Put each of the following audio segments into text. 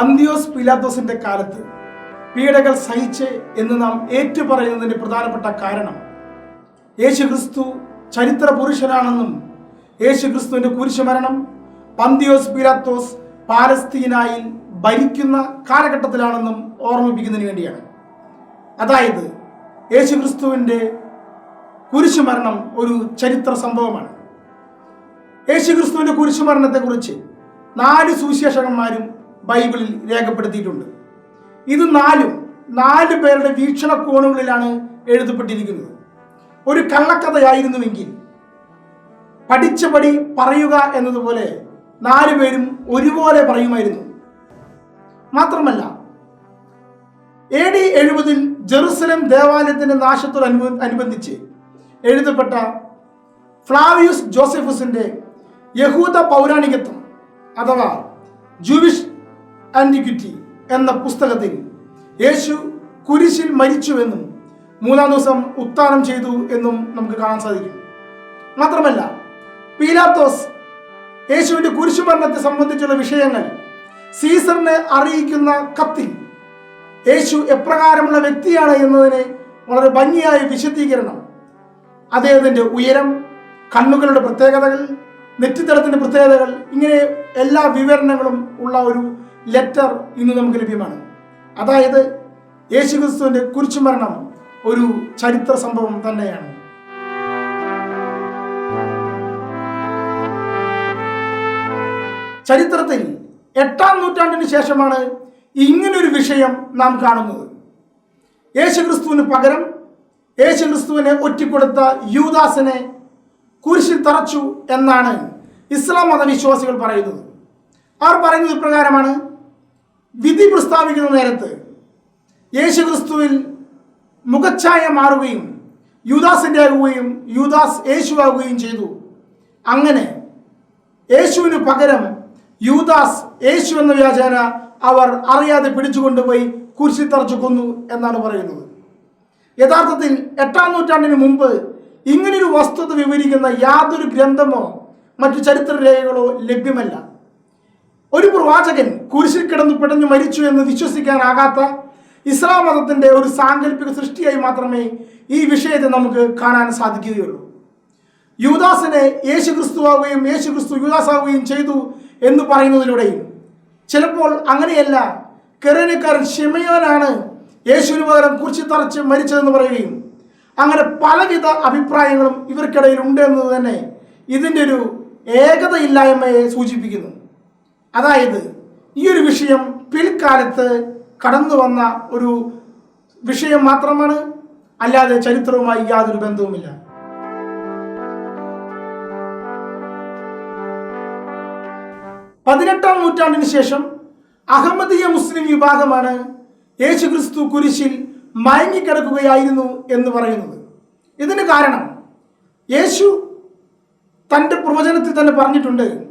പന്തിയോസ് പിലാത്തോസിന്റെ കാലത്ത് പീഡകൾ സഹിച്ച് എന്ന് നാം ഏറ്റുപറയുന്നതിന്റെ പ്രധാനപ്പെട്ട കാരണം യേശു ക്രിസ്തു ചരിത്ര പുരുഷനാണെന്നും യേശു ക്രിസ്തുവിന്റെ കുരിശുമരണം പന്തിയോസ് പിലാത്തോസ് പാലസ്തീനായിൽ ഭരിക്കുന്ന കാലഘട്ടത്തിലാണെന്നും ഓർമ്മിപ്പിക്കുന്നതിന് വേണ്ടിയാണ്. അതായത് യേശു ക്രിസ്തുവിന്റെ കുരിശുമരണം ഒരു ചരിത്ര സംഭവമാണ്. യേശു ക്രിസ്തുവിന്റെ കുരിശുമരണത്തെക്കുറിച്ച് നാല് സുവിശേഷകന്മാരും ബൈബിളിൽ രേഖപ്പെടുത്തിയിട്ടുണ്ട്. ഇത് നാലും നാല് പേരുടെ വീക്ഷണകോണുകളിലാണ് എഴുതപ്പെട്ടിരിക്കുന്നത്. ഒരു കള്ളക്കഥയായിരുന്നുവെങ്കിൽ പഠിച്ചപടി പറയുക എന്നതുപോലെ നാലു പേരും ഒരുപോലെ പറയുമായിരുന്നു. മാത്രമല്ല എ ഡി എഴുപതിൽ ജെറുസലം ദേവാലയത്തിന്റെ നാശത്തോട് അനുബ അനുബന്ധിച്ച് എഴുതപ്പെട്ട ഫ്ലാവിയസ് ജോസഫസിന്റെ യഹൂദ പൗരാണികത്വം അഥവാ ജൂവിഷ് ആന്റിക്വിറ്റി എന്ന പുസ്തകത്തിൽ യേശു കുരിശിൽ മരിച്ചുവെന്നും മൂന്നാം ദിവസം ഉത്ഥാനം ചെയ്തു എന്നും നമുക്ക് കാണാൻ സാധിക്കും. മാത്രമല്ല പീലാത്തോസ് യേശുവിന്റെ കുരിശുമരണത്തെ സംബന്ധിച്ചുള്ള വിഷയങ്ങൾ സീസറിനെ അറിയിക്കുന്ന കത്തിൽ യേശു എപ്രകാരമുള്ള വ്യക്തിയാണ് എന്നതിനെ വളരെ ഭംഗിയായ വിശദീകരണം. അദ്ദേഹത്തിന്റെ ഉയരം കണ്ണുകളുടെ പ്രത്യേകതകൾ നെറ്റിത്തടത്തിന്റെ പ്രത്യേകതകൾ ഇങ്ങനെ എല്ലാ വിവരണങ്ങളും ഉള്ള ഒരു ലെറ്റർ ഇന്ന് നമുക്ക് ലഭ്യമാണ്. അതായത് യേശുക്രിസ്തുവിന്റെ കുരിശുമരണം ഒരു ചരിത്ര സംഭവം തന്നെയാണ്. ചരിത്രത്തിൽ എട്ടാം നൂറ്റാണ്ടിന് ശേഷമാണ് ഇങ്ങനൊരു വിഷയം നാം കാണുന്നത്. യേശുക്രിസ്തുവിന് പകരം യേശുക്രിസ്തുവിനെ ഒറ്റിക്കൊടുത്ത യൂദാസിനെ കുരിശിൽ തറച്ചു എന്നാണ് ഇസ്ലാം മതവിശ്വാസികൾ പറയുന്നത്. അവർ പറയുന്നത് ഇപ്രകാരമാണ് വിധി പ്രസ്താവിക്കുന്ന നേരത്ത് യേശുക്രിസ്തുവിൽ മുഖച്ഛായ മാറുകയും യൂദാസിന്റെ ആകുകയും യൂദാസ് യേശുവാകുകയും ചെയ്തു. അങ്ങനെ യേശുവിന് പകരം യൂദാസ് യേശു എന്ന വ്യാജേന അവർ അറിയാതെ പിടിച്ചുകൊണ്ടുപോയി കുരിശി തറച്ചു കൊന്നു എന്നാണ് പറയുന്നത്. യഥാർത്ഥത്തിൽ എട്ടാം നൂറ്റാണ്ടിന് മുമ്പ് ഇങ്ങനൊരു വസ്തുത വിവരിക്കുന്ന യാതൊരു ഗ്രന്ഥമോ മറ്റു ചരിത്ര രേഖകളോ ലഭ്യമല്ല. ഒരു പ്രവാചകൻ കുരിശിൽ കിടന്നു പിടഞ്ഞു മരിച്ചു എന്ന് വിശ്വസിക്കാനാകാത്ത ഇസ്ലാം മതത്തിന്റെ ഒരു സാങ്കല്പിക സൃഷ്ടിയായി മാത്രമേ ഈ വിഷയത്തെ നമുക്ക് കാണാൻ സാധിക്കുകയുള്ളൂ. യൂദാസിനെ യേശു ക്രിസ്തുവാകുകയും യേശു ക്രിസ്തു യൂദാസാവുകയും ചെയ്തു എന്ന് പറയുന്നതിലൂടെയും ചിലപ്പോൾ അങ്ങനെയല്ല കെറേനക്കാരൻ ഷിമയോനാണ് യേശുവിന് പകരം കുറിച്ച് തറച്ച് മരിച്ചതെന്ന് പറയുകയും അങ്ങനെ പലവിധ അഭിപ്രായങ്ങളും ഇവർക്കിടയിൽ ഉണ്ട് എന്നത് തന്നെ ഇതിന്റെ ഒരു ഏകതയില്ലായ്മയെ സൂചിപ്പിക്കുന്നു. അതായത് ഈ ഒരു വിഷയം പിൽക്കാലത്ത് കടന്നു വന്ന ഒരു വിഷയം മാത്രമാണ്. അല്ലാതെ ചരിത്രവുമായി യാതൊരു ബന്ധവുമില്ല. പതിനെട്ടാം നൂറ്റാണ്ടിന് ശേഷം അഹമ്മദീയ മുസ്ലിം വിഭാഗമാണ് യേശു ക്രിസ്തു കുരിശിൽ മയങ്ങിക്കിടക്കുകയായിരുന്നു എന്ന് പറയുന്നത്. ഇതിന് കാരണം യേശു തന്റെ പ്രവചനത്തിൽ തന്നെ പറഞ്ഞിട്ടുണ്ട്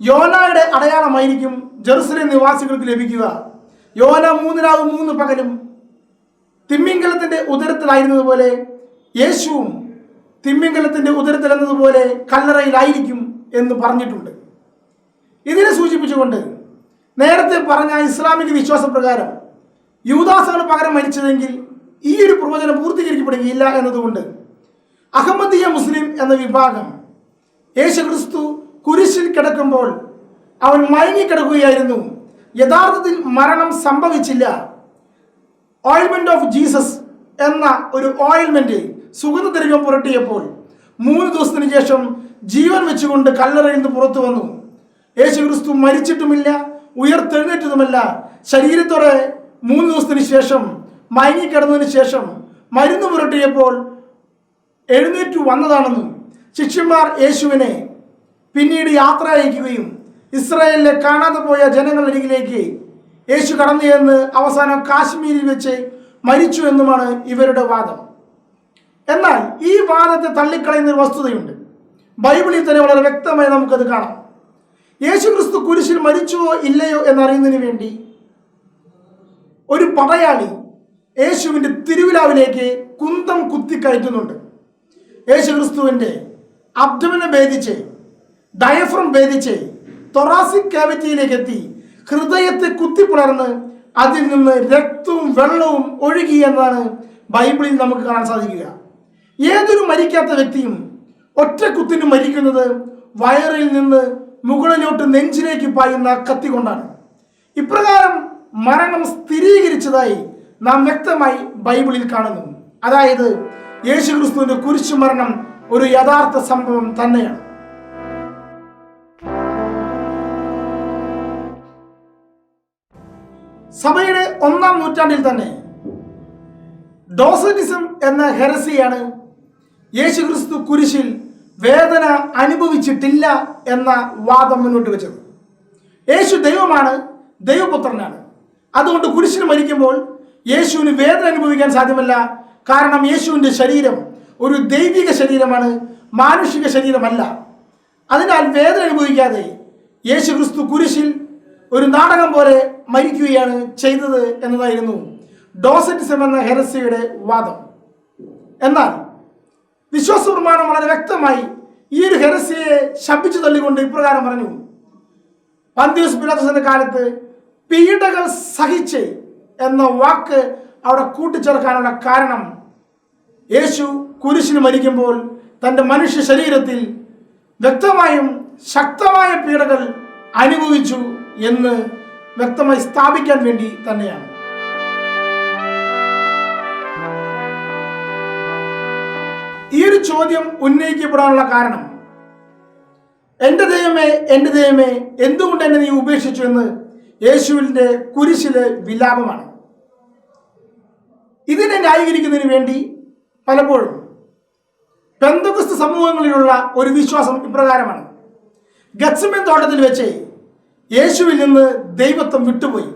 യോനായുടെ അടയാളമായിരിക്കും ജെറുസലേം നിവാസികൾക്ക് ലഭിക്കുക. യോന മൂന്നിനാവും മൂന്ന് പകലും. തിമ്മിങ്കലത്തിന്റെ ഉദരത്തിലായിരുന്നതുപോലെ യേശുവും തിമ്മിങ്കലത്തിന്റെ ഉദരത്തിൽ എന്നതുപോലെ കല്ലറയിലായിരിക്കും എന്ന് പറഞ്ഞിട്ടുണ്ട്. ഇതിനെ സൂചിപ്പിച്ചുകൊണ്ട് നേരത്തെ പറഞ്ഞ ഇസ്ലാമിക വിശ്വാസപ്രകാരം യൂദാസാണ് പകരം മരിച്ചതെങ്കിൽ ഈ ഒരു പ്രവചനം പൂർത്തീകരിക്കപ്പെടുകയില്ല എന്നതുകൊണ്ട് അഹമ്മദീയ മുസ്ലിം എന്ന വിഭാഗം യേശു ക്രിസ്തു കുരിശിൽ കിടക്കുമ്പോൾ അവൻ മയങ്ങിക്കിടക്കുകയായിരുന്നു യഥാർത്ഥത്തിൽ മരണം സംഭവിച്ചില്ല. ഓയിൽമെന്റ് ഓഫ് ജീസസ് എന്ന ഒരു ഓയിൽമെന്റ് സുഗന്ധദ്രവ്യം പുരട്ടിയപ്പോൾ മൂന്ന് ദിവസത്തിന് ശേഷം ജീവൻ വെച്ചുകൊണ്ട് കല്ലറയിൽ നിന്ന് പുറത്തു വന്നു. യേശു ക്രിസ്തു മരിച്ചിട്ടുമില്ല ഉയർത്തെഴുന്നേറ്റതുമല്ല. ശരീരത്തോടെ മൂന്ന് ദിവസത്തിന് ശേഷം മയങ്ങിക്കിടന്നതിന് ശേഷം മരുന്ന് പുരട്ടിയപ്പോൾ എഴുന്നേറ്റു വന്നതാണെന്നും ശിഷ്യന്മാർ യേശുവിനെ പിന്നീട് യാത്ര അയക്കുകയും ഇസ്രായേലിലെ കാണാതെ പോയ ജനങ്ങളരികിലേക്ക് യേശു കടന്നു എന്ന് അവസാനം കാശ്മീരിൽ വെച്ച് മരിച്ചു എന്നുമാണ് ഇവരുടെ വാദം. എന്നാൽ ഈ വാദത്തെ തള്ളിക്കളയുന്ന ഒരു വസ്തുതയുണ്ട്. ബൈബിളിൽ തന്നെ വളരെ വ്യക്തമായി നമുക്കത് കാണാം. യേശു ക്രിസ്തു കുരിശിൽ മരിച്ചുവോ ഇല്ലയോ എന്നറിയുന്നതിന് വേണ്ടി ഒരു പടയാളി യേശുവിന്റെ തിരുവിലാവിലേക്ക് കുന്തം കുത്തിക്കയറ്റുന്നുണ്ട്. യേശു ക്രിസ്തുവിന്റെ അബ്ദമനെ ഭേദിച്ച് ഡയഫ്രം ഭേദിച്ച് തൊറാസിക് കാവിറ്റിയിലേക്ക് എത്തി. ഹൃദയത്തെ കുത്തിപ്പിളർന്ന് അതിൽ നിന്ന് രക്തവും വെള്ളവും ഒഴുകി എന്നാണ് ബൈബിളിൽ നമുക്ക് കാണാൻ സാധിക്കുക. ഏതൊരു മരിക്കാത്ത വ്യക്തിയും ഒറ്റ കുത്തിന് മരിക്കുന്നത് വയറിൽ നിന്ന് മുകളിലോട്ട് നെഞ്ചിലേക്ക് പായുന്ന കത്തി കൊണ്ടാണ്. ഇപ്രകാരം മരണം സ്ഥിരീകരിച്ചതായി നാം വ്യക്തമായി ബൈബിളിൽ കാണുന്നു. അതായത് യേശുക്രിസ്തുവിന്റെ കുരിശു മരണം ഒരു യഥാർത്ഥ സംഭവം തന്നെയാണ്. സഭയുടെ ഒന്നാം നൂറ്റാണ്ടിൽ തന്നെ ഡോസറ്റിസം എന്ന ഹെരസിയാണ് യേശുക്രിസ്തു കുരിശിൽ വേദന അനുഭവിച്ചിട്ടില്ല എന്ന വാദം മുന്നോട്ട് വെച്ചത്. യേശു ദൈവമാണ് ദൈവപുത്രനാണ്. അതുകൊണ്ട് കുരിശിന് മരിക്കുമ്പോൾ യേശുവിന് വേദന അനുഭവിക്കാൻ സാധ്യമല്ല. കാരണം യേശുവിന്റെ ശരീരം ഒരു ദൈവിക ശരീരമാണ് മാനുഷിക ശരീരമല്ല. അതിനാൽ വേദന അനുഭവിക്കാതെ യേശു ക്രിസ്തു കുരിശിൽ ഒരു നാടകം പോലെ മരിക്കുകയാണ് ചെയ്തത് എന്നതായിരുന്നു ഡോസറ്റിസം എന്ന ഹെറസിയുടെ വാദം. എന്നാൽ വിശ്വാസ പ്രമാണം വളരെ വ്യക്തമായി ഈ ഒരു ഹെറസിയെ ശപിച്ചു തള്ളിക്കൊണ്ട് ഇപ്രകാരം പറഞ്ഞു. പന്തിയോസ് പിലാത്തോസിന്റെ കാലത്ത് പീഡകൾ സഹിച്ച് എന്ന വാക്ക് അവിടെ കൂട്ടിച്ചേർക്കാനുള്ള കാരണം യേശു കുരിശിന് മരിക്കുമ്പോൾ തന്റെ മനുഷ്യ ശരീരത്തിൽ വ്യക്തമായും ശക്തമായ പീഡകൾ അനുഭവിച്ചു എന്ന് വ്യക്തമായി സ്ഥാപിക്കാൻ വേണ്ടി തന്നെയാണ്. ഈ ഒരു ചോദ്യം ഉന്നയിക്കപ്പെടാനുള്ള കാരണം എന്റെ ദൈവമേ എന്റെ ദൈവമേ എന്തുകൊണ്ട് എന്നെ നീ ഉപേക്ഷിച്ചു എന്ന് യേശുവിന്റെ കുരിശിലെ വിലാപമാണ്. ഇതിനെ ന്യായീകരിക്കുന്നതിന് വേണ്ടി പലപ്പോഴും പെന്തകുസ്ത സമൂഹങ്ങളിലുള്ള ഒരു വിശ്വാസം ഇപ്രകാരമാണ്. ഗത്സമൻ തോട്ടത്തിൽ വെച്ച് യേശുവിൽ നിന്ന് ദൈവത്വം വിട്ടുപോയി.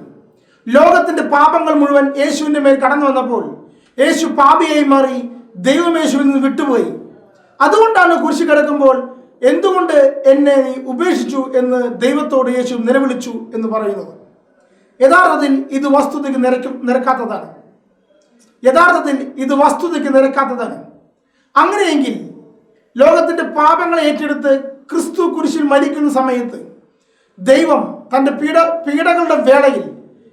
ലോകത്തിന്റെ പാപങ്ങൾ മുഴുവൻ യേശുവിന്റെ മേൽ കടന്നു വന്നപ്പോൾ യേശു പാപിയായി മാറി ദൈവം യേശുവിൽ നിന്ന് വിട്ടുപോയി. അതുകൊണ്ടാണ് കുരിശി കിടക്കുമ്പോൾ എന്തുകൊണ്ട് എന്നെ നീ ഉപേക്ഷിച്ചു എന്ന് ദൈവത്തോട് യേശു നിലവിളിച്ചു എന്ന് പറയുന്നത്? യഥാർത്ഥത്തിൽ ഇത് വസ്തുതയ്ക്ക് നിരക്കും നിരക്കാത്തതാണ്. യഥാർത്ഥത്തിൽ ഇത് വസ്തുതയ്ക്ക് നിരക്കാത്തതാണ്. അങ്ങനെയെങ്കിൽ ലോകത്തിന്റെ പാപങ്ങളെ ഏറ്റെടുത്ത് ക്രിസ്തു കുരിശിൽ മരിക്കുന്ന സമയത്ത് ദൈവം തന്റെ പീഡ പീഡകളുടെ വേളയിൽ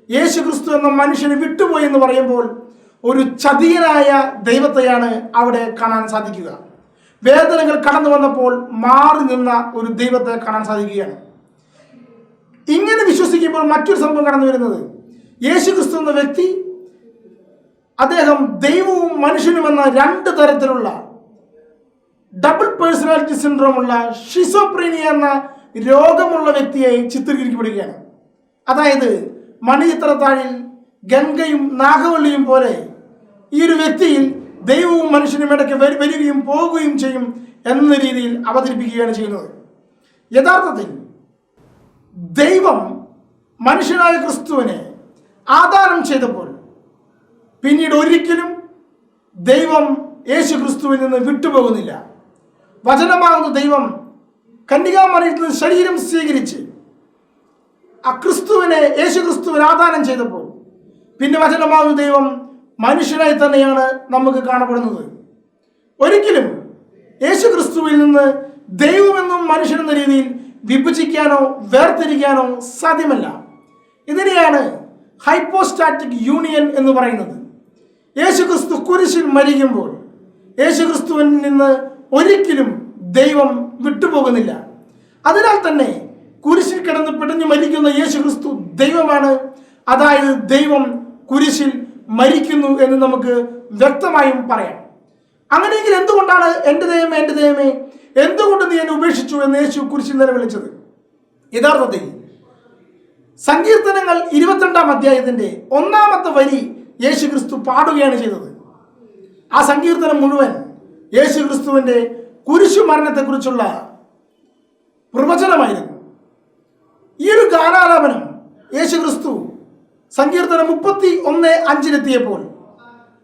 യേശു ക്രിസ്തു എന്ന മനുഷ്യന് വിട്ടുപോയി എന്ന് പറയുമ്പോൾ ഒരു ചതിയനായ ദൈവത്തെയാണ് അവിടെ കാണാൻ സാധിക്കുക. വേദനകൾ കടന്നു വന്നപ്പോൾ മാറി നിന്ന ഒരു ദൈവത്തെ കാണാൻ സാധിക്കുകയാണ്. ഇങ്ങനെ വിശ്വസിക്കുമ്പോൾ മറ്റൊരു സംഭവം കടന്നു വരുന്നത്. യേശു ക്രിസ്തു എന്ന വ്യക്തി അദ്ദേഹം ദൈവവും മനുഷ്യനുമെന്ന രണ്ട് തരത്തിലുള്ള ഡബിൾ പേഴ്സണാലിറ്റി സിൻഡ്രോം ഉള്ള ഷിസോപ്രീനിയ എന്ന രോഗമുള്ള വ്യക്തിയെ ചിത്രീകരിക്കപ്പെടുകയാണ്. അതായത് മണിചിത്രത്താഴിൽ ഗംഗയും നാഗവള്ളിയും പോലെ ഈ ഒരു വ്യക്തിയിൽ ദൈവവും മനുഷ്യനും ഇടയ്ക്ക് വരി- വരികയും പോവുകയും ചെയ്യും എന്ന രീതിയിൽ അവതരിപ്പിക്കുകയാണ് ചെയ്യുന്നത്. യഥാർത്ഥത്തിൽ ദൈവം മനുഷ്യനായ ക്രിസ്തുവിനെ ആദാനം ചെയ്തപ്പോൾ പിന്നീട് ഒരിക്കലും ദൈവം യേശു ക്രിസ്തുവിൽ നിന്ന് വിട്ടുപോകുന്നില്ല. വചനമാകുന്ന ദൈവം കന്യകാമറിയത്തിൽ ശരീരം സ്വീകരിച്ച് ആ ക്രിസ്തുവിനെ യേശു ക്രിസ്തുവിനെ ആദാനം ചെയ്തപ്പോൾ പിന്നെ വചനമാകുന്ന ദൈവം മനുഷ്യനായി തന്നെയാണ് നമുക്ക് കാണപ്പെടുന്നത്. ഒരിക്കലും യേശു ക്രിസ്തുവിൽ നിന്ന് ദൈവമെന്നും മനുഷ്യനെന്ന രീതിയിൽ വിഭജിക്കാനോ വേർതിരിക്കാനോ സാധ്യമല്ല. ഇതിനെയാണ് ഹൈപ്പോസ്റ്റാറ്റിക് യൂണിയൻ എന്ന് പറയുന്നത്. യേശു ക്രിസ്തു കുരിശിൽ മരിക്കുമ്പോൾ യേശു ക്രിസ്തുവിൽ നിന്ന് ഒരിക്കലും ദൈവം വിട്ടുപോകുന്നില്ല. അതിനാൽ തന്നെ കുരിശിൽ കിടന്ന് പിടഞ്ഞു മരിക്കുന്ന യേശു ക്രിസ്തു ദൈവമാണ്. അതായത് ദൈവം കുരിശിൽ മരിക്കുന്നു എന്ന് നമുക്ക് വ്യക്തമായും പറയാം. അങ്ങനെയെങ്കിൽ എന്തുകൊണ്ടാണ് എന്റെ ദൈവമേ എന്റെ ദൈവമേ എന്തുകൊണ്ട് നീ എന്നെ ഉപേക്ഷിച്ചു എന്ന് യേശു കുരിശിൽ നിലവിളിച്ചത്? യഥാർത്ഥത്തിൽ സങ്കീർത്തനങ്ങൾ ഇരുപത്തിരണ്ടാം അധ്യായത്തിന്റെ ഒന്നാമത്തെ വരി യേശു ക്രിസ്തു പാടുകയാണ് ചെയ്തത്. ആ സങ്കീർത്തനം മുഴുവൻ യേശു ക്രിസ്തുവിന്റെ കുരിശു മരണത്തെക്കുറിച്ചുള്ള പ്രവചനമായിരുന്നു. ഈ ഒരു ഗാനാലാപനം യേശു ക്രിസ്തു സങ്കീർത്തനം മുപ്പത്തി ഒന്ന് അഞ്ചിലെത്തിയപ്പോൾ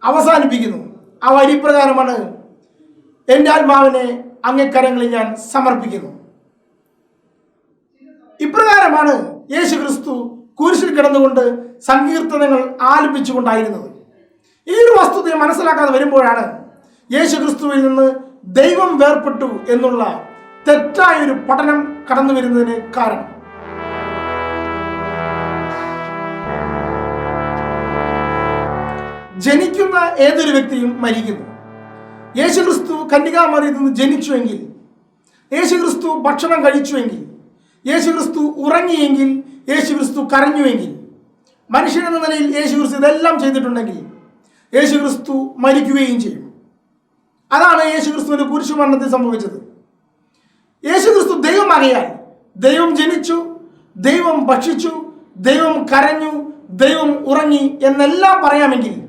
അവസാനിപ്പിക്കുന്നു. ആ വരി പ്രകാരമാണ് എന്റെ ആത്മാവിനെ അങ്ങക്കരങ്ങളിൽ ഞാൻ സമർപ്പിക്കുന്നു. ഇപ്രകാരമാണ് യേശു ക്രിസ്തു കുരിശിൽ കിടന്നുകൊണ്ട് സങ്കീർത്തനങ്ങൾ ആലപിച്ചുകൊണ്ടായിരുന്നത്. ഈ ഒരു വസ്തുതയെ മനസ്സിലാക്കാതെ വരുമ്പോഴാണ് യേശു ക്രിസ്തുവിൽ നിന്ന് ദൈവം വേർപെട്ടു എന്നുള്ള തെറ്റായ ഒരു പഠനം കടന്നു വരുന്നതിന് കാരണം. ജനിക്കുന്ന ഏതൊരു വ്യക്തിയും മരിക്കുന്നു. യേശുക്രിസ്തു കന്യകാമറിയത്തിൽ നിന്ന് ജനിച്ചുവെങ്കിൽ യേശുക്രിസ്തു ഭക്ഷണം കഴിച്ചുവെങ്കിൽ യേശുക്രിസ്തു ഉറങ്ങിയെങ്കിൽ യേശുക്രിസ്തു കരഞ്ഞുവെങ്കിൽ മനുഷ്യനെന്ന നിലയിൽ യേശു ക്രിസ്തു ഇതെല്ലാം ചെയ്തിട്ടുണ്ടെങ്കിൽ യേശുക്രിസ്തു മരിക്കുകയും ചെയ്യും. അതാണ് യേശുക്രിസ്തുവിന്റെ കുരിശുമരണത്തിൽ സംഭവിച്ചത്. യേശുക്രിസ്തു ദൈവമാകയാൽ ദൈവം ജനിച്ചു ദൈവം ഭക്ഷിച്ചു ദൈവം കരഞ്ഞു ദൈവം ഉറങ്ങി എന്നെല്ലാം പറയാമെങ്കിൽ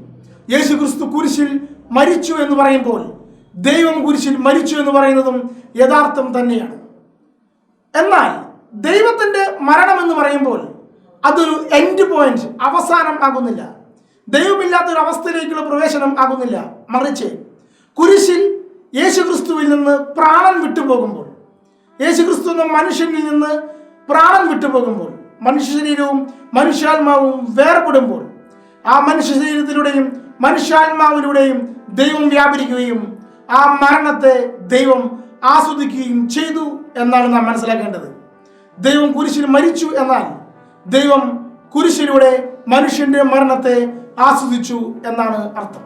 യേശുക്രിസ്തു കുരിശിൽ മരിച്ചു എന്ന് പറയുമ്പോൾ ദൈവം കുരിശിൽ മരിച്ചു എന്ന് പറയുന്നതും യഥാർത്ഥം തന്നെയാണ്. എന്നാൽ ദൈവത്തിന്റെ മരണം എന്ന് പറയുമ്പോൾ അതൊരു എൻഡ് പോയിന്റ് അവസാനം ആകുന്നില്ല. ദൈവമില്ലാത്ത ഒരു അവസ്ഥയിലേക്കുള്ള പ്രവേശനം ആകുന്നില്ല. മറിച്ച് കുരിശിൽ യേശുക്രിസ്തുവിൽ നിന്ന് പ്രാണൻ വിട്ടുപോകുമ്പോൾ യേശുക്രിസ്തു എന്ന മനുഷ്യനിൽ നിന്ന് പ്രാണൻ വിട്ടുപോകുമ്പോൾ മനുഷ്യ ശരീരവും മനുഷ്യാത്മാവും വേർപെടുമ്പോൾ ആ മനുഷ്യ ശരീരത്തിലൂടെയും മനുഷ്യാത്മാവിലൂടെയും ദൈവം വ്യാപരിക്കുകയും ആ മരണത്തെ ദൈവം ആസ്വദിക്കുകയും ചെയ്തു എന്നാണ് നാം മനസ്സിലാക്കേണ്ടത്. ദൈവം കുരിശിൽ മരിച്ചു എന്നാൽ ദൈവം കുരിശിലൂടെ മനുഷ്യന്റെ മരണത്തെ ആസ്വദിച്ചു എന്നാണ് അർത്ഥം.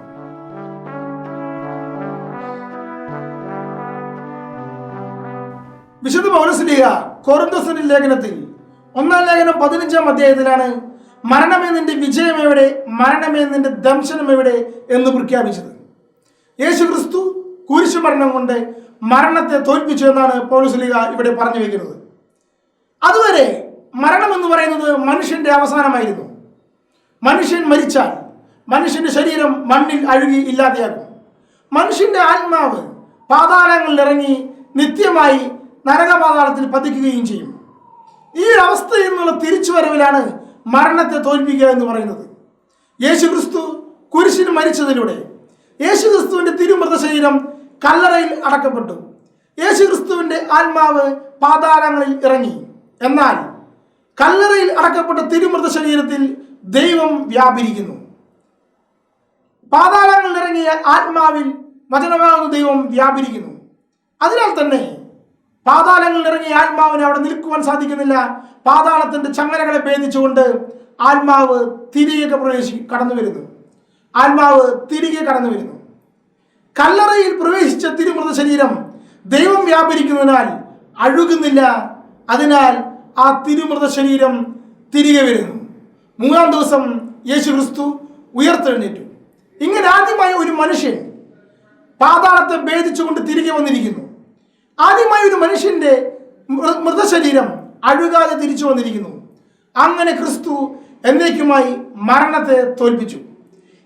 വിശുദ്ധ പൗരസ്ലിഹ കോറിന്തോസിന്റെ ലേഖനത്തിൽ ഒന്നാം ലേഖനം പതിനഞ്ചാം അധ്യായത്തിലാണ് മരണമേ നിന്റെ വിജയം എവിടെ? മരണമേ നിന്റെ ദംശനം എവിടെ? എന്ന് പ്രഖ്യാപിച്ചത്. യേശു ക്രിസ്തു കുരിശു മരണം കൊണ്ട് മരണത്തെ തോൽപ്പിച്ചു എന്നാണ് പൗരസ്ലിഹ ഇവിടെ പറഞ്ഞു വെക്കുന്നത്. അതുവരെ മരണം എന്ന് പറയുന്നത് മനുഷ്യന്റെ അവസാനമായിരുന്നു. മനുഷ്യൻ മരിച്ചാൽ മനുഷ്യന്റെ ശരീരം മണ്ണിൽ അഴുകി ഇല്ലാതെയാകും. മനുഷ്യന്റെ ആത്മാവ് പാതാളങ്ങളിൽ ഇറങ്ങി നിത്യമായി നരകപാതാളത്തിൽ പതിക്കുകയും ചെയ്യും. ഈ അവസ്ഥയിൽ നിന്നുള്ള തിരിച്ചുവരവിലാണ് മരണത്തെ തോൽപ്പിക്കുക എന്ന് പറയുന്നത്. യേശു ക്രിസ്തു കുരിശിന് മരിച്ചതിലൂടെ യേശു ക്രിസ്തുവിന്റെ തിരുമൃതശരീരം കല്ലറയിൽ അടക്കപ്പെട്ടു. യേശു ക്രിസ്തുവിന്റെ ആത്മാവ് പാതാളങ്ങളിൽ ഇറങ്ങി. എന്നാൽ കല്ലറയിൽ അടക്കപ്പെട്ട തിരുമൃത ശരീരത്തിൽ ദൈവം വ്യാപരിക്കുന്നു. പാതാളങ്ങളിൽ ഇറങ്ങിയ ആത്മാവിൽ വചനമാകുന്ന ദൈവം വ്യാപരിക്കുന്നു. അതിനാൽ തന്നെ പാതാളങ്ങളിൽ നിറഞ്ഞ ആത്മാവിന് അവിടെ നിൽക്കുവാൻ സാധിക്കുന്നില്ല. പാതാളത്തിന്റെ ചങ്ങലകളെ ഭേദിച്ചുകൊണ്ട് ആത്മാവ് തിരികെ പ്രവേശി കടന്നു വരുന്നു. ആത്മാവ് തിരികെ കടന്നു വരുന്നു. കല്ലറയിൽ പ്രവേശിച്ച തിരുമൃത ശരീരം ദൈവം വ്യാപരിക്കുന്നതിനാൽ അഴുകുന്നില്ല. അതിനാൽ ആ തിരുമൃത ശരീരം തിരികെ വരുന്നു. മൂന്നാം ദിവസം യേശു ക്രിസ്തു ഉയർത്തെഴുന്നേറ്റു. ഇങ്ങനെ ആദ്യമായി ഒരു മനുഷ്യൻ പാതാളത്തെ ഭേദിച്ചുകൊണ്ട് തിരികെ വന്നിരിക്കുന്നു. ആദ്യമായി ഒരു മനുഷ്യന്റെ മൃതശരീരം അഴുകാതെ തിരിച്ചു വന്നിരിക്കുന്നു. അങ്ങനെ ക്രിസ്തു എന്നേക്കുമായി മരണത്തെ തോൽപ്പിച്ചു.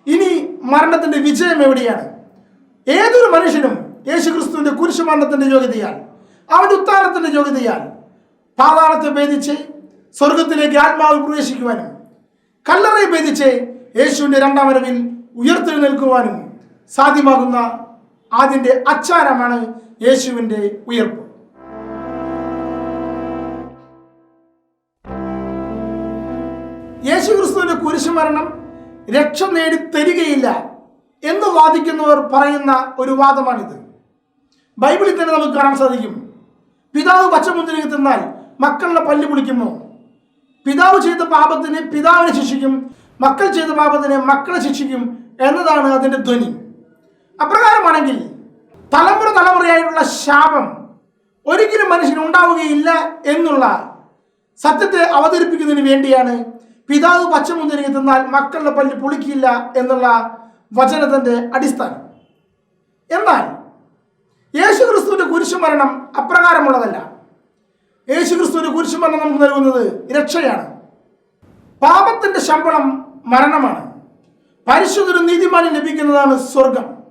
ഇനി മരണത്തിന്റെ വിജയം എവിടെയാണ്? ഏതൊരു മനുഷ്യനും യേശു ക്രിസ്തുവിന്റെ കുരിശുമരണത്തിന്റെ യോഗ്യതയാൽ അവന്റെ ഉത്താനത്തിന്റെ യോഗ്യതയാൽ പാതാളത്തെ ഭേദിച്ച് സ്വർഗത്തിലേക്ക് ആത്മാവ് പ്രവേശിക്കുവാനും കല്ലറയെ ഭേദിച്ച് യേശുവിന്റെ രണ്ടാം വരവിൽ ഉയർത്തെഴുന്നേൽക്കുവാനും സാധ്യമാകുന്ന അതിന്റെ അച്ചാരമാണ് യേശുവിന്റെ ഉയർപ്പ്. യേശു ക്രിസ്തുവിന്റെ കുരിശുമരണം രക്ഷ നേടി തരികയില്ല എന്ന് വാദിക്കുന്നവർ പറയുന്ന ഒരു വാദമാണിത്. ബൈബിളിൽ തന്നെ നമുക്ക് കാണാൻ സാധിക്കും. പിതാവ് പച്ചമുന്തിരിക്ക് തിന്നാൽ മക്കളുടെ പല്ല് പുളിക്കുമോ? പിതാവ് ചെയ്ത പാപത്തിന് പിതാവിനെ ശിക്ഷിക്കും മക്കൾ ചെയ്ത പാപത്തിന് മക്കളെ ശിക്ഷിക്കും എന്നതാണ് അതിന്റെ ധ്വനി. അപ്രകാരമാണെങ്കിൽ തലമുറ തലമുറയായിട്ടുള്ള ശാപം ഒരിക്കലും മനുഷ്യന് ഉണ്ടാവുകയില്ല എന്നുള്ള സത്യത്തെ അവതരിപ്പിക്കുന്നതിന് വേണ്ടിയാണ് പിതാവ് പച്ചമുന്തിരിങ്ങി തിന്നാൽ മക്കളുടെ പല്ല് പുളിക്കില്ല എന്നുള്ള വചനത്തിന്റെ അടിസ്ഥാനം. എന്നാൽ യേശു ക്രിസ്തുവിന്റെ കുരിശുമരണം അപ്രകാരമുള്ളതല്ല. യേശു ക്രിസ്തുവിന്റെ കുരിശുമരണം നമുക്ക് നൽകുന്നത് രക്ഷയാണ്. പാപത്തിന്റെ ശമ്പളം മരണമാണ്. പരിശുദ്ധരും നീതിമാനും ലഭിക്കുന്നതാണ് സ്വർഗം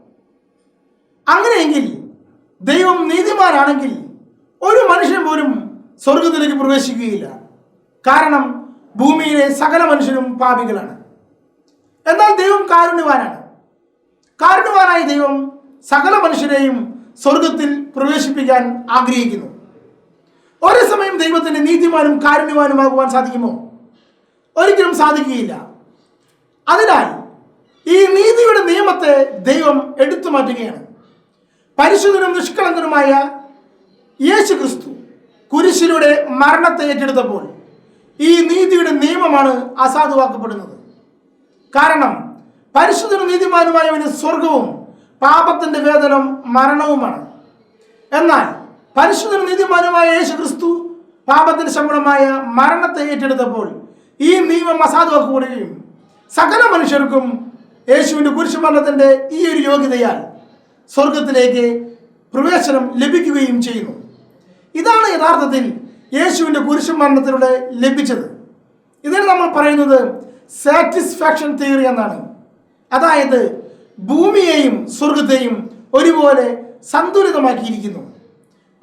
അങ്ങനെയെങ്കിൽ ദൈവം നീതിമാനാണെങ്കിൽ ഒരു മനുഷ്യൻ പോലും സ്വർഗത്തിലേക്ക് പ്രവേശിക്കുകയില്ല. കാരണം ഭൂമിയിലെ സകല മനുഷ്യരും പാപികളാണ്. എന്നാൽ ദൈവം കാരുണ്യവാനാണ്. കാരുണ്യവാനായ ദൈവം സകല മനുഷ്യരെയും സ്വർഗത്തിൽ പ്രവേശിപ്പിക്കാൻ ആഗ്രഹിക്കുന്നു. ഒരേ സമയം ദൈവത്തിന് നീതിമാനും കാരുണ്യവാനുമാകുവാൻ സാധിക്കുമോ? ഒരിക്കലും സാധിക്കുകയില്ല. അതിനാൽ ഈ നീതിയുടെ നിയമത്തെ ദൈവം എടുത്തു മാറ്റുകയാണ്. പരിശുദ്ധനും നിഷ്കളങ്കനുമായ യേശു ക്രിസ്തു കുരിശിലൂടെ മരണത്തെ ഏറ്റെടുത്തപ്പോൾ ഈ നീതിയുടെ നിയമമാണ് അസാധുവാക്കപ്പെടുന്നത്. കാരണം പരിശുദ്ധനും നീതിമാനുമായവന് സ്വർഗവും പാപത്തിന്റെ വേതനം മരണവുമാണ്. എന്നാൽ പരിശുദ്ധനും നീതിമാനുമായ യേശു ക്രിസ്തു പാപത്തിന്റെ ശമ്പളമായ മരണത്തെ ഏറ്റെടുത്തപ്പോൾ ഈ നിയമം അസാധുവാക്കുകയും സകല മനുഷ്യർക്കും യേശുവിന്റെ കുരിശുമരണത്തിന്റെ ഈ ഒരു യോഗ്യതയാൽ സ്വർഗത്തിലേക്ക് പ്രവേശനം ലഭിക്കുകയും ചെയ്യുന്നു. ഇതാണ് യഥാർത്ഥത്തിൽ യേശുവിന്റെ കുരിശുമരണത്തിലൂടെ ലഭിച്ചത്. ഇതിന് നമ്മൾ പറയുന്നത് സാറ്റിസ്ഫാക്ഷൻ തിയറി എന്നാണ്. അതായത് ഭൂമിയെയും സ്വർഗത്തെയും ഒരുപോലെ സന്തുലിതമാക്കിയിരിക്കുന്നു.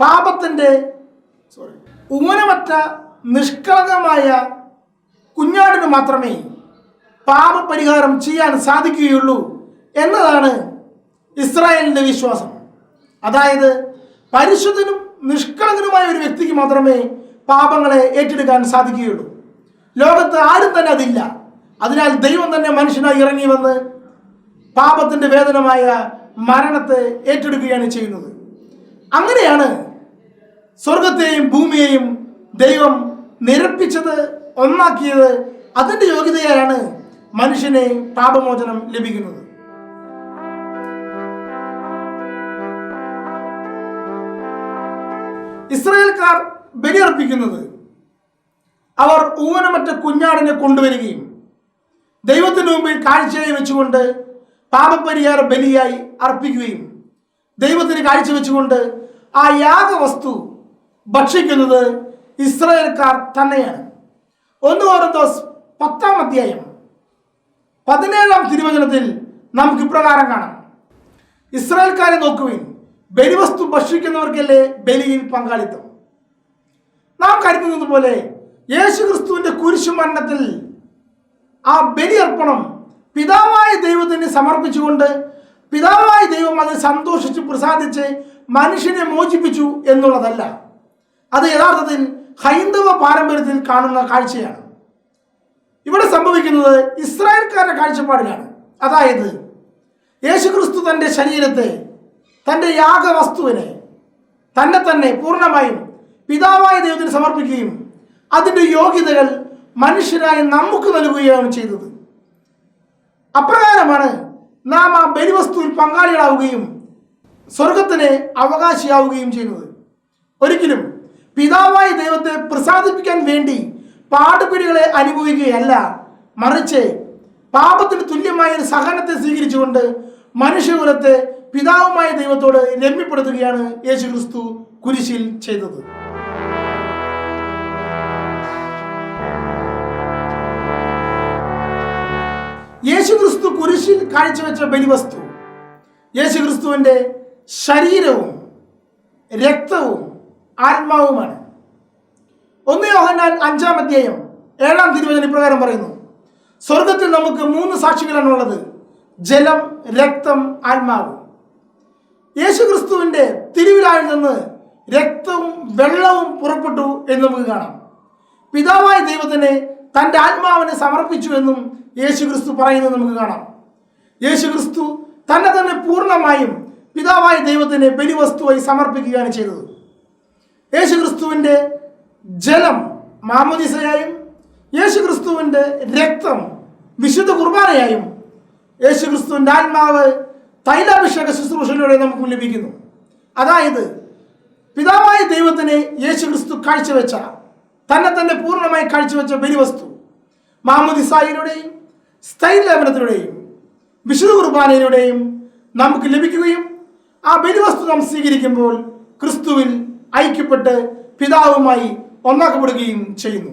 പാപത്തിന്റെ സോറി ഊനമറ്റ നിഷ്കളങ്കമായ കുഞ്ഞാടിന് മാത്രമേ പാപപരിഹാരം ചെയ്യാൻ സാധിക്കുകയുള്ളൂ എന്നതാണ് ഇസ്രായേലിന്റെ വിശ്വാസം. അതായത് പരിശുദ്ധനും നിഷ്കളങ്കനുമായ ഒരു വ്യക്തിക്ക് മാത്രമേ പാപങ്ങളെ ഏറ്റെടുക്കാൻ സാധിക്കുകയുള്ളൂ. ലോകത്ത് ആരും തന്നെ അതില്ല. അതിനാൽ ദൈവം തന്നെ മനുഷ്യനായി ഇറങ്ങി വന്ന് പാപത്തിന്റെ വേദനമായ മരണത്തെ ഏറ്റെടുക്കുകയാണ് ചെയ്യുന്നത്. അങ്ങനെയാണ് സ്വർഗത്തെയും ഭൂമിയെയും ദൈവം നിരപ്പിച്ചത് ഒന്നാക്കിയത്. അതിന്റെ യോഗ്യതയാലാണ് മനുഷ്യനെ പാപമോചനം ലഭിക്കുന്നത്. ഇസ്രായേൽക്കാർ ബലിയർപ്പിക്കുന്നത്. അവർ ഊനമറ്റ കുഞ്ഞാടിനെ കൊണ്ടുവരികയും ദൈവത്തിന് മുമ്പിൽ കാഴ്ചയായി വെച്ചുകൊണ്ട് പാപപരിഹാര ബലിയായി അർപ്പിക്കുകയും ദൈവത്തിന് കാഴ്ച വെച്ചുകൊണ്ട് ആ യാഗവസ്തു ഭക്ഷിക്കുന്നത് ഇസ്രായേൽക്കാർ തന്നെയാണ്. ഒന്ന് ഓർത്തോസ് പത്താം അധ്യായം പതിനേഴാം തിരുവചനത്തിൽ നമുക്ക് ഇപ്രകാരം കാണാം. ഇസ്രായേൽക്കാരെ നോക്കുവിൻ. ബലിവസ്തു ഭക്ഷിക്കുന്നവർക്കല്ലേ ബലിയിൽ പങ്കാളിത്തം? നാം കരുതുന്നത് പോലെ യേശു ക്രിസ്തുവിന്റെ കുരിശു മരണത്തിൽ ആ ബലിയർപ്പണം പിതാവായ ദൈവത്തിന് സമർപ്പിച്ചുകൊണ്ട് പിതാവായ ദൈവം അത് സന്തോഷിച്ച് പ്രസാദിച്ച് മനുഷ്യനെ മോചിപ്പിച്ചു എന്നുള്ളതല്ല. അത് യഥാർത്ഥത്തിൽ ഹൈന്ദവ പാരമ്പര്യത്തിൽ കാണുന്ന കാഴ്ചയാണ്. ഇവിടെ സംഭവിക്കുന്നത് ഇസ്രായേൽക്കാരുടെ കാഴ്ചപ്പാടിലാണ്. അതായത് യേശുക്രിസ്തു തന്റെ ശരീരത്തെ തന്റെ യാഗവസ്തുവിനെ തന്നെ തന്നെ പൂർണമായും പിതാവായ ദൈവത്തിന് സമർപ്പിക്കുകയും അതിന്റെ യോഗ്യതകൾ മനുഷ്യരായി നമുക്ക് നൽകുകയാണ് ചെയ്തത്. അപ്രകാരമാണ് നാം ആ ബലിവസ്തുവിൽ പങ്കാളികളാവുകയും സ്വർഗത്തിന് അവകാശിയാവുകയും ചെയ്യുന്നത്. ഒരിക്കലും പിതാവായ ദൈവത്തെ പ്രസാദിപ്പിക്കാൻ വേണ്ടി പാടുപിടികളെ അനുഭവിക്കുകയല്ല. മറിച്ച് പാപത്തിന് തുല്യമായ ഒരു സഹനത്തെ സ്വീകരിച്ചുകൊണ്ട് മനുഷ്യകുലത്തെ പിതാവുമായ ദൈവത്തോട് രമ്യപ്പെടുത്തുകയാണ് യേശു ക്രിസ്തു കുരിശിൽ ചെയ്തത്. യേശു ക്രിസ്തു കുരിശിൽ കാഴ്ചവെച്ച ബലിവസ്തു യേശു ക്രിസ്തുവിന്റെ ശരീരവും രക്തവും ആത്മാവുമാണ്. ഒന്ന് യോഹന്നാൻ അഞ്ചാം അധ്യായം ഏഴാം തിരുവചന ഇപ്രകാരം പറയുന്നു സ്വർഗത്തിൽ നമുക്ക് മൂന്ന് സാക്ഷികളാണുള്ളത് ജലം രക്തം ആത്മാവ്. യേശു ക്രിസ്തുവിന്റെ തിരുവിലായിൽ നിന്ന് രക്തവും വെള്ളവും പുറപ്പെട്ടു എന്ന് നമുക്ക് കാണാം. പിതാവായ ദൈവത്തിന് തന്റെ ആത്മാവിനെ സമർപ്പിച്ചു എന്നും യേശുക്രിസ്തു പറയുന്നത് നമുക്ക് കാണാം. യേശുക്രിസ്തു തന്നെ തന്നെ പൂർണമായും പിതാവായ ദൈവത്തിന് ബലിവസ്തുവായി സമർപ്പിക്കുകയാണ് ചെയ്തത്. യേശു ക്രിസ്തുവിന്റെ ജലം മാമോദിസയായും യേശു ക്രിസ്തുവിന്റെ രക്തം വിശുദ്ധ കുർബാനയായും യേശു ക്രിസ്തുവിന്റെ ആത്മാവ് തൈലാഭിഷേക ശുശ്രൂഷയിലൂടെ നമുക്ക് ലഭിക്കുന്നു. അതായത് പിതാവായ ദൈവത്തിന് യേശു ക്രിസ്തു കാഴ്ചവെച്ച തന്നെ തന്നെ പൂർണമായി കാഴ്ചവെച്ച ബലിവസ്തു മാമുദിസായിലൂടെയും സ്ഥൈര്യലേപനത്തിലൂടെയും വിശുദ്ധ കുർബാനയിലൂടെയും നമുക്ക് ലഭിക്കുകയും ആ ബലിവസ്തു നാം സ്വീകരിക്കുമ്പോൾ ക്രിസ്തുവിൽ ഐക്യപ്പെട്ട് പിതാവുമായി ഒന്നാക്കപ്പെടുകയും ചെയ്യുന്നു.